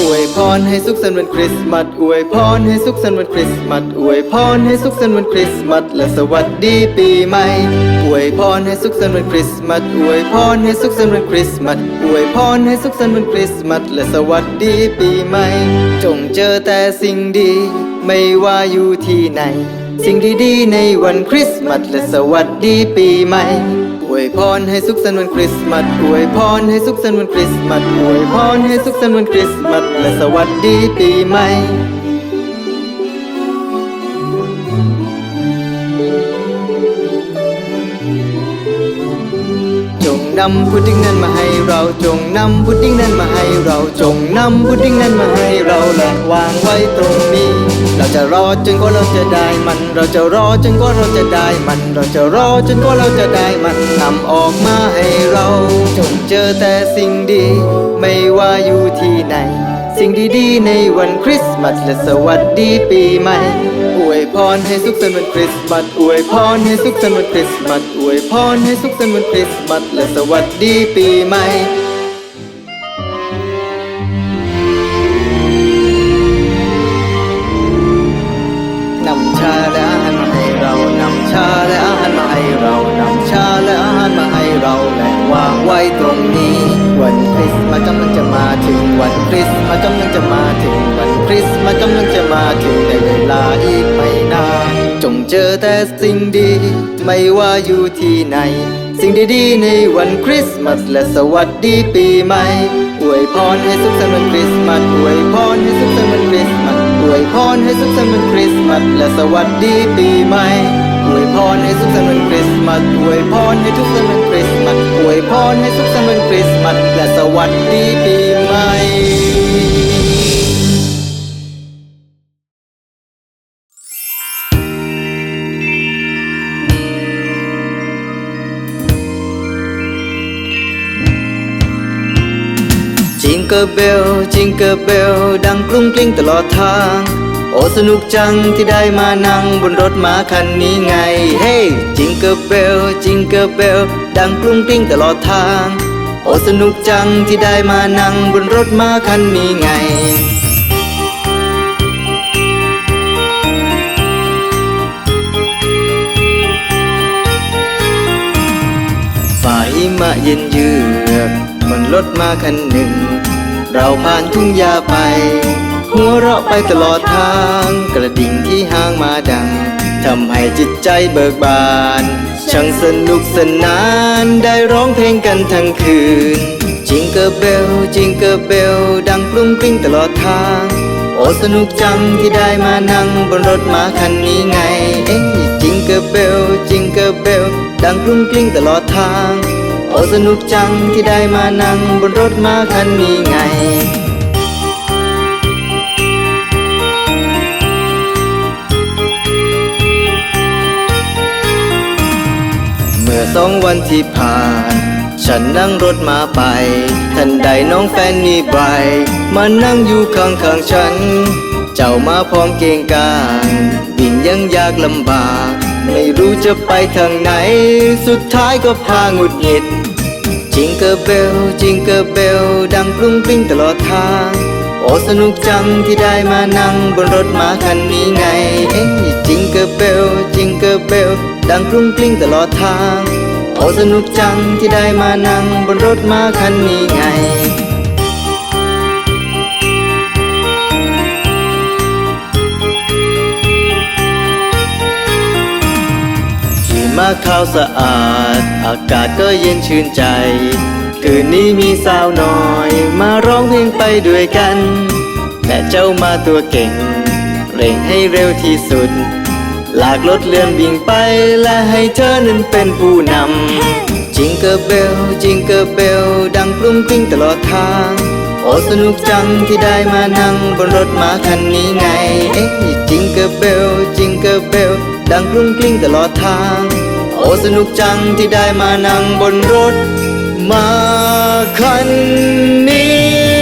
อวยพรให้สุขสันต์วันคริสต์มาสอวยพรให้สุขสันต์วันคริสต์มาสอวยพรให้สุขสันต์วันคริสต์มาสและสวัสดีปีใหม่อวยพรให้สุขสันต์วันคริสต์มาสอวยพรให้สุขสันต์วันคริสต์มาสอวยพรให้สุขสันต์วันคริสต์มาสและสวัสดีปีใหม่ จงเจอแต่สิ่งดี ไม่ว่าอยู่ที่ไหน สิ่งดีๆในวันคริสต์มาสและสวัสดีปีใหม่ อวยพรให้สุขสันต์วันคริสต์มาสอวยพรให้สุขสันต์วันคริสต์มาสอวยพรให้สุขสันต์วันคริสต์มาสและสวัสดีปีใหม่จงนำพุดดิ้งนั้นมาให้ เราจงนำพุดดิ้งนั้นมาให้เราจงนำพุดดิ้งนั้นมาให้เราและวางไว้ตรงนี้ เราจะรอจนกว่าเราจะได้มัน เราจะรอจนกว่าเราจะได้มัน เราจะรอจนกว่าเราจะได้มันนำออกมาให้เราจงเจอแต่สิ่งดี ไม่ว่าอยู่ที่ไหน สิ่งดีๆ ในวันคริสต์มาสและสวัสดีปีใหม่ อวยพรให้สุขสันต์วันคริสต์มาสอวยพรให้สุขสันต์วันคริสต์มาสอวยพรให้สุขสันต์วันคริสต์มาสและสวัสดีปีใหม่ มาสกำลังจะมาถึงวันคริสต์มาสกำลังจะมาถึงวันคริสต์มาสกำลังจะมาถึงในเวลาอีกไม่นานจงเจอแต่สิ่งดี ไม่ว่าอยู่ที่ไหน สิ่งดีๆในวันคริสต์มาสและสวัสดีปีใหม่อวยพรให้สุขสันต์วันคริสต์มาสอวยพรให้สุขสันต์วันคริสต์มาสอวยพรให้สุขสันต์วันคริสต์มาสและสวัสดีปีใหม่อวยพรให้สุขสันต์วันคริสต์มาสอวยพรให้ทุกสันต์วันคริสต์มาส อวยพรให้สุขสันต์วันคริสต์มาสและสวัสดีปีใหม่จิงเกอร์เบลจิงเกอร์เบลดังกรุ้งกลิ้งตลอดทาง โอ้สนุกจังที่ได้มานั่งบนรถม้าคันนี้ไง เฮ้จิงเกอร์เบลจิงเกอร์เบลดังกรุ้งกลิ้งตลอดทาง โอ้สนุกจังที่ได้มานั่งบนรถม้าคันนี้ไงฝ่าหิมะเย็นเยือกมันรถมาคันหนึ่ง เราผ่านทุ่งหญ้าไป หัวเราะไปตลอดทาง กระดิ่งที่ห้างมาดังทำให้จิตใจเบิกบาน ช่างสนุกสนานได้ร้องเพลงกันทั้งคืน จิงเกอร์เบล จิงเกอร์เบล ดังกรุ้งกริ้งตลอดทาง โอ้สนุกจังที่ได้มานั่งบนรถม้าคันนี้ไง เอ๊ะจิงเกอร์เบล จิงเกอร์เบล ดังกรุ้งกริ้งตลอดทาง โอ้สนุกจังที่ได้มานั่งบนรถม้าคันนี้ไง สองวันที่ผ่าน ฉันนั่งรถมาไป ทันใดน้องแฟนนี่ไบมานั่งอยู่ข้างข้างฉัน เจ้ามาพร้อมเกงกางวิ่งยังยากลำบาก ไม่รู้จะไปทางไหน สุดท้ายก็พาหงุดหงิดจิงเกอร์เบลจิงเกอร์เบลดังกรุ้งกริ้งตลอดทาง โอ้สนุกจังที่ได้มานั่งบนรถมาคันนี้ไงเอ๊ ดังกรุ้งกริ้งตลอดทาง โอ้สนุกจังที่ได้มานั่งบนรถม้าคันนี้ไง ขี่มาขาวสะอาด อากาศก็เย็นชื่นใจ คืนนี้มีสาวน้อย มาร้องเพลงไปด้วยกัน แต่เจ้ามาตัวเก่ง เร่งให้เร็วที่สุด ลากรถเลื่อนวิ่งไปและให้เธอนั้นเป็นผู้นำจิงเกอร์เบลจิงเกอร์เบลดังกรุ้งกริ้งตลอดทาง โอ้สนุกจังที่ได้มานั่งบนรถม้าคันนี้ไง เอ๊ะจิงเกอร์เบลจิงเกอร์เบลดังกรุ้งกริ้งตลอดทาง โอ้สนุกจังที่ได้มานั่งบนรถม้าคันนี้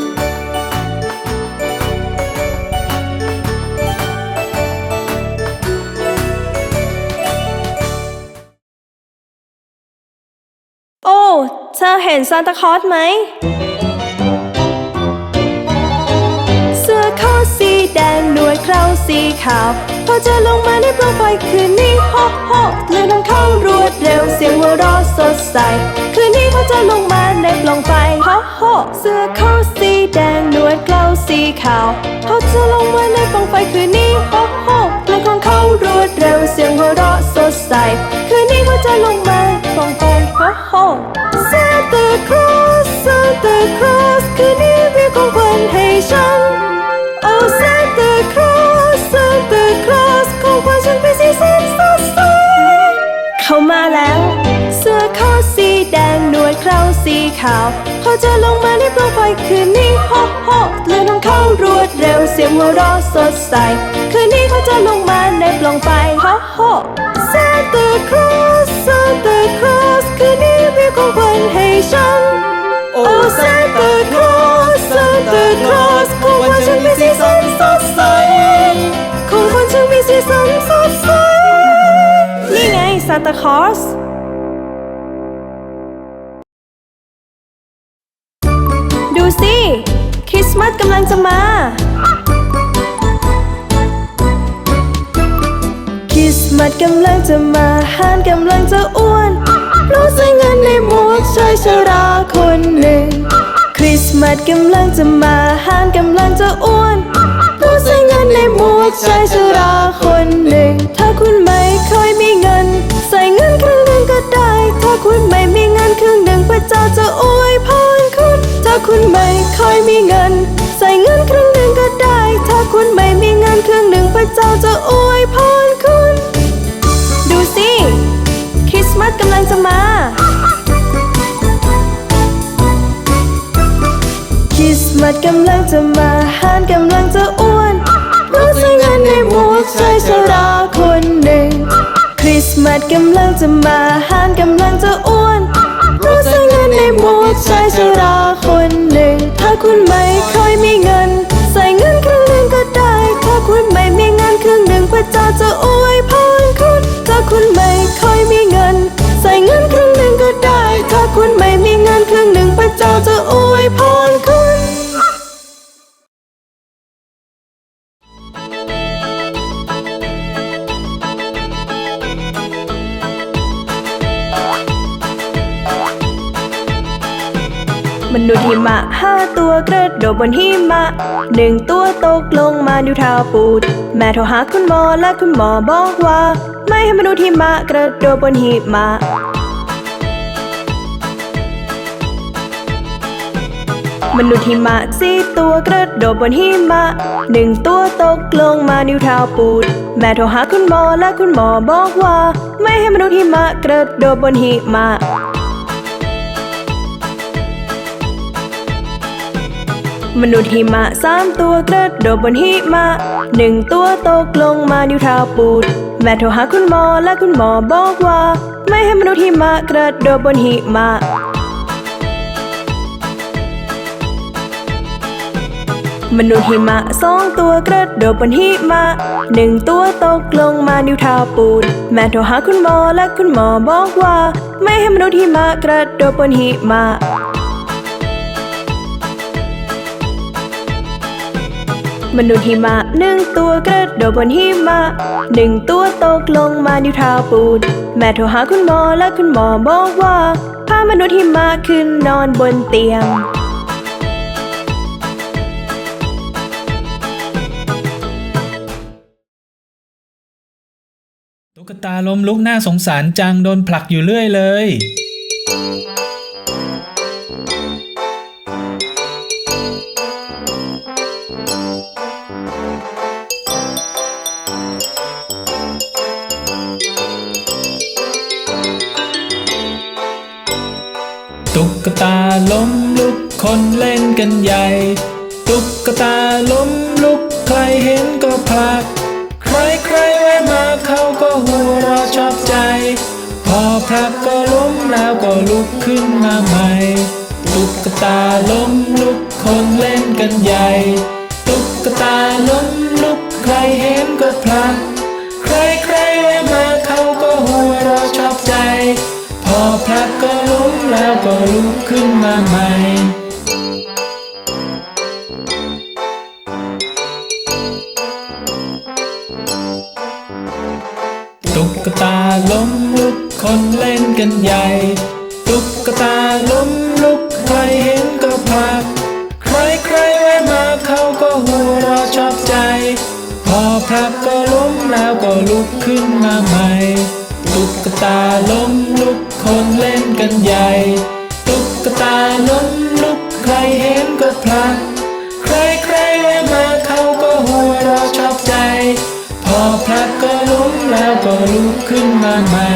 เธอเห็นซานตาคลอสไหม เสื้อคอสีแดงหนวดเคราสีขาว พอจะลงมาในโปรไฟคืนนี้ฮอฮอกเลื่อนทางเข้ารวดเร็วเสียงหัวเราะสดใส คืนนี้เขาจะลงมา ในปล่องไฟโฮโฮเสื้อคอสีแดงหนวดเคราสีขาวเขาจะลงมาในปล่องไฟคืนนี้โฮโฮเลื่อของเขารวดเร็วเสียงหัวเราะสดใส คืนนี้เขาจะลงมาปล่องไฟโฮโฮ Santa Claus Santa Claus คืนนี้มีของขวัญให้ฉัน Oh Santa Claus Santa Claus ของขวัญฉันเป็นสีสันสดใสเข้ามาแล้ว สีขาวเขาจะลงมาในโปรไฟล์คืนนี้โฮโฮเลื่อนของเขารวดเร็วเสียงหัวเราะสดใส คืนนี้เขาจะลงมาในปล่องไฟโฮโฮ Santa Claus Santa Claus คืนนี้มีของขวัญให้ฉัน Oh Santa Claus Santa Claus ของขวัญฉันมีสีสันสดใสของขวัญฉันมีสีสันสดใสนี่ไงซา ต์มาสกำลังจะมา คริสต์มาสกำลังจะมาฮานกำลังจะอ้วนรู้ใส่เงินในหมวกชายชราคนหนึ่ง คริสต์มาสกำลังจะมาฮานกำลังจะอ้วนรู้ใส่เงินในหมวกชายชราคนหนึ่ง ถ้าคุณไม่เคยมีเงิน ใส่เงินครึ่งหนึ่งก็ได้ ถ้าคุณไม่มีเงินครึ่งหนึ่งพระเจ้าจะอวยพรคุณ ถ้าคุณไม่เคยมีเงิน กำลังจะมาฮานกำลังจะอ้วนรู้ใส่เงินในหมวกชายชราคนหนึ่ง คริสต์มาสกำลังจะมาฮานกำลังจะอ้วนรู้ใส่เงินในหมวกชายชราคนหนึ่ง ถ้าคุณไม่เคยมีเงิน ใส่เงินครึ่งหนึ่งก็ได้ ถ้าคุณไม่มีเงินครึ่งหนึ่งพระเจ้าจะ มนุษย์หิมะห้าตัวกระโดดบนหิมะหนึ่งตัวตกลงมานิ้วเท้าปูด แม่โทรหาคุณหมอและคุณหมอบอกว่า ไม่ให้มนุษย์หิมะกระโดดบนหิมะมนุษย์หิมะสี่ตัวกระโดดบนหิมะหนึ่งตัวตกลงมานิ้วเท้าปูด แม่โทรหาคุณหมอและคุณหมอบอกว่า ไม่ให้มนุษย์หิมะกระโดดบนหิมะ มนุษย์หิมะสามตัวกระโดดบนหิมะหนึ่งตัวตกลงมานิ้วเท้าปูด แม่โทรหาคุณหมอและคุณหมอบอกว่า ไม่ให้มนุษย์หิมะกระโดดบนหิมะมนุษย์หิมะสองตัวกระโดดบนหิมะหนึ่งตัวตกลงมานิ้วเท้าปูด แม่โทรหาคุณหมอและคุณหมอบอกว่า ไม่ให้มนุษย์หิมะกระโดดบนหิมะ มนุษย์หิมะหนึ่งตัวกระโดดบนหิมะหนึ่งตัวตกลงมานิเท้าปูนแม่โทรหาคุณหมอและคุณหมอบอกว่า พามนุษย์หิมะขึ้นนอนบนเตียงตุ๊กตาลมลุกหน้าสงสารจังโดนผลักอยู่เรื่อยเลย กตาล้มลุกคนเล่นกันใหญ่ ตุ๊กตาล้มลุกใครเห็นก็ผลัก ใครใครแวะมาเขาก็หัวเราะชอบใจ พอผลักก็ล้มแล้วก็ลุกขึ้นมาใหม่ ตุ๊กตาล้มลุกคนเล่นกันใหญ่ ตุ๊กตาล้มลุกใครเห็นก็ผลัก พอผลักก็ล้มแล้วก็ลุกขึ้นมาใหม่ตุ๊กตาล้มลุกคนเล่นกันใหญ่ ตุ๊กตาล้มลุกใครเห็นก็ผลัก ใครใครแวะมาเขาก็หัวเราะชอบใจ พอผลักก็ล้มแล้วก็ลุกขึ้นมาใหม่ ตุ๊กตาล้มลุกใครเห็นก็พลัก ใครใครแวะมาเขาก็หัวเราชอบใจ พอพลักก็ล้มแล้วก็ลุกขึ้นมาใหม่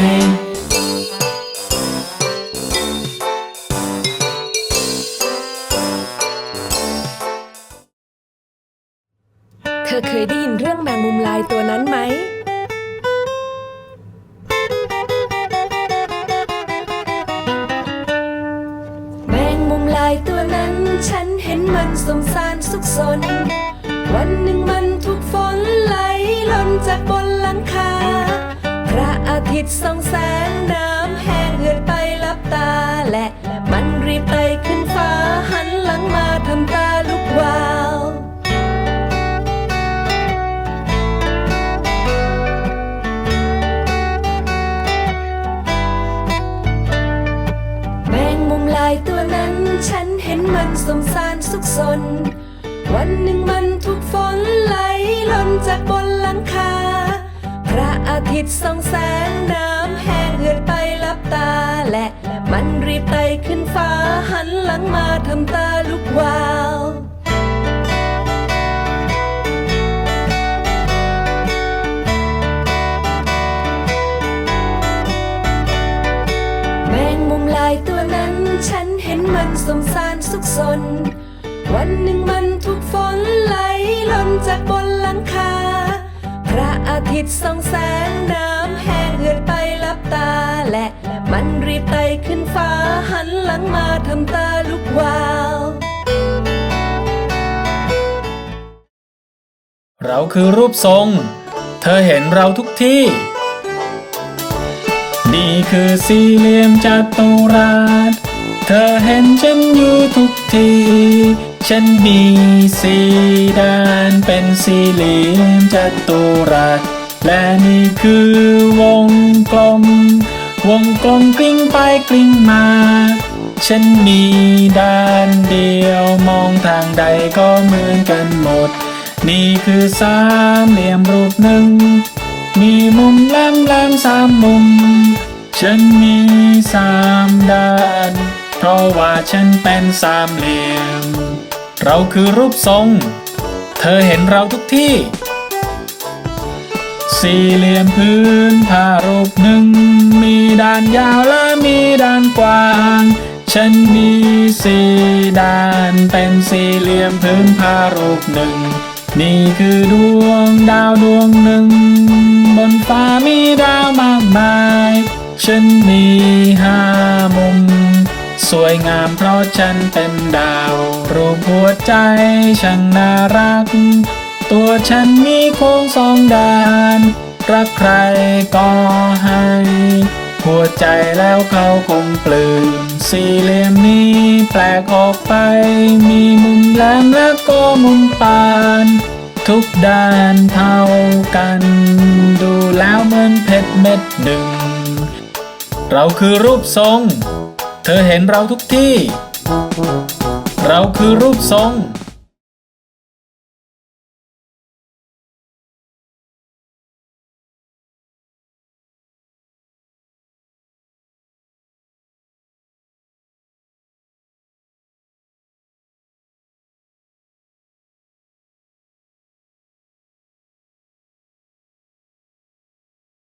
สมสงสารสุขสน วันหนึ่งมันถูกฝนไหลหล่นจากบนหลังคา พระอาทิตย์ส่องแสง นเห็นมันสงสารสุขสน วันหนึ่งมันถูกฝนไหลหล่นจากบนหลังคา พระอาทิตย์ส่องแสงน้ำแห้งเหือดไปลับตาและมันรีบไต่ขึ้นฟ้าหันหลังมาทำตาลุกวาว นเห็นมันสงสารสุขสน วันหนึ่งมันถูกฝนไหลหล่นจากบนหลังคา พระอาทิตย์ส่องแสงน้ำแห้งเหือดไปลับตาและมันรีบไต่ขึ้นฟ้าหันหลังมาทำตาลุกวาวเราคือรูปทรง เธอเห็นเราทุกที่ นี่คือสี่เหลี่ยมจัตุรัส เธอเห็นฉันอยู่ทุกที ฉันมีสี่ด้านเป็นสี่เหลี่ยมจัตุรัส และนี่คือวงกลม วงกลมกลิ้งไปกลิ้งมา ฉันมีด้านเดียวมองทางใดก็เหมือนกันหมด นี่คือสามเหลี่ยมรูปหนึ่ง มีมุมแหลมแหลมสามมุม ฉันมีสาม ราะว่าฉันเป็นสามเหลี่ยม เราคือรูปทรง เธอเห็นเราทุกที่ สี่เหลี่ยมพื้นผ้ารูปหนึ่ง มีด้านยาวและมีด้านกว้าง ฉันมีสี่ด้านเป็นสี่เหลี่ยมพื้นผ้ารูปหนึ่ง นี่คือดวงดาวดวงหนึ่ง บนฟ้ามีดาวมากมาย ฉันมีห้า สวยงามเพราะฉันเป็นดาว รูปหัวใจช่างน่ารัก ตัวฉันมีโค้งสองด้าน รักใครก็ให้ หัวใจแล้วเขาคงปลื้มสี่เหลี่ยมนี้แปลกออกไป มีมุมแหลมและก็มุมปาน ทุกด้านเท่ากัน ดูแล้วเหมือนเพชรเม็ดหนึ่ง เราคือรูปทรง เธอเห็นเราทุกที่ เราคือรูปทรง